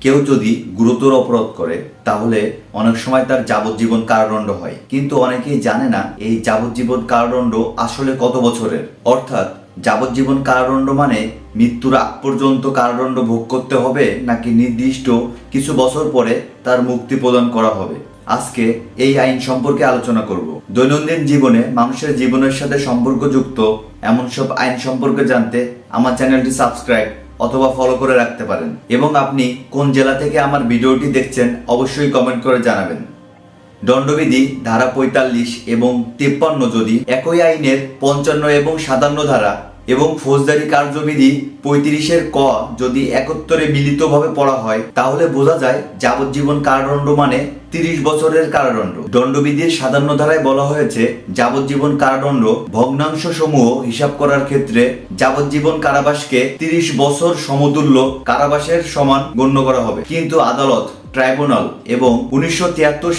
কেউ যদি গুরুতর অপরাধ করে, তাহলে অনেক সময় তার যাবজ্জীবন কারাদণ্ড হয়। কিন্তু অনেকেই জানে না এই যাবজ্জীবন কারাদণ্ড আসলে কত বছরের। অর্থাৎ যাবজ্জীবন কারাদণ্ড মানে মৃত্যুর আগ পর্যন্ত কারাদণ্ড ভোগ করতে হবে, নাকি নির্দিষ্ট কিছু বছর পরে তার মুক্তি প্রদান করা হবে। আজকে এই আইন সম্পর্কে আলোচনা করব। দৈনন্দিন জীবনে মানুষের জীবনের সাথে সম্পর্কযুক্ত এমন সব আইন সম্পর্কে জানতে আমার চ্যানেলটি সাবস্ক্রাইব অথবা ফলো করে রাখতে পারেন। এবং আপনি কোন জেলা থেকে আমার ভিডিওটি দেখছেন অবশ্যই কমেন্ট করে জানাবেন। দণ্ডবিধি ধারা পঁয়তাল্লিশ এবং তিপ্পান্ন যদি একই আইনের পঞ্চান্ন এবং সাতান্ন ধারা এবং ফৌজদারি কার্যবিধি পঁয়ত্রিশের ক যদি একত্তরে মিলিতভাবে পড়া হয়, তাহলে বোঝা যায় যাবজ্জীবন কারাদণ্ড মানে তিরিশ বছরের কারাদণ্ড। দণ্ডবিধির সাধারণ ধারায় বলা হয়েছে, যাবজ্জীবন কারাদণ্ড ভগ্নাংশ সমূহ হিসাব করার ক্ষেত্রে যাবজ্জীবন কারাবাসকে তিরিশ বছর সমতুল্য কারাবাসের সমান গণ্য করা হবে। কিন্তু আদালত, ট্রাইব্যুনাল এবং উনিশশো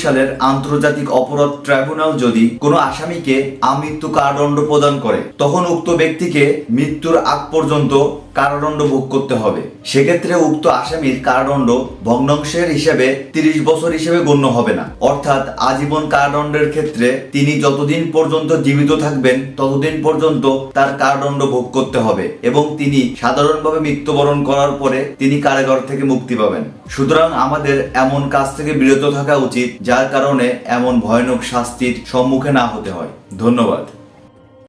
সালের আন্তর্জাতিক অপরাধ ট্রাইব্যুনাল যদি কোনো আসামিকে আমৃত্যু কারাদণ্ড প্রদান করে, তখন উক্ত ব্যক্তিকে মৃত্যুর আগ পর্যন্ত কারাদণ্ড ভোগ করতে হবে। সেক্ষেত্রে উক্ত আসামির কারাদণ্ড ভগ্নাংশের হিসেবে তিরিশ বছর হিসেবে গণ্য হবে না। অর্থাৎ আজীবন কারাদণ্ডের ক্ষেত্রে তিনি যতদিন পর্যন্ত জীবিত থাকবেন, ততদিন পর্যন্ত তার কারাদণ্ড ভোগ করতে হবে এবং তিনি সাধারণভাবে মৃত্যুবরণ করার পরে তিনি কারাগার থেকে মুক্তি পাবেন। সুতরাং আমাদের এমন কাজ থেকে বিরত থাকা উচিত, যার কারণে এমন ভয়ানক শাস্তির সম্মুখে না হতে হয়। ধন্যবাদ।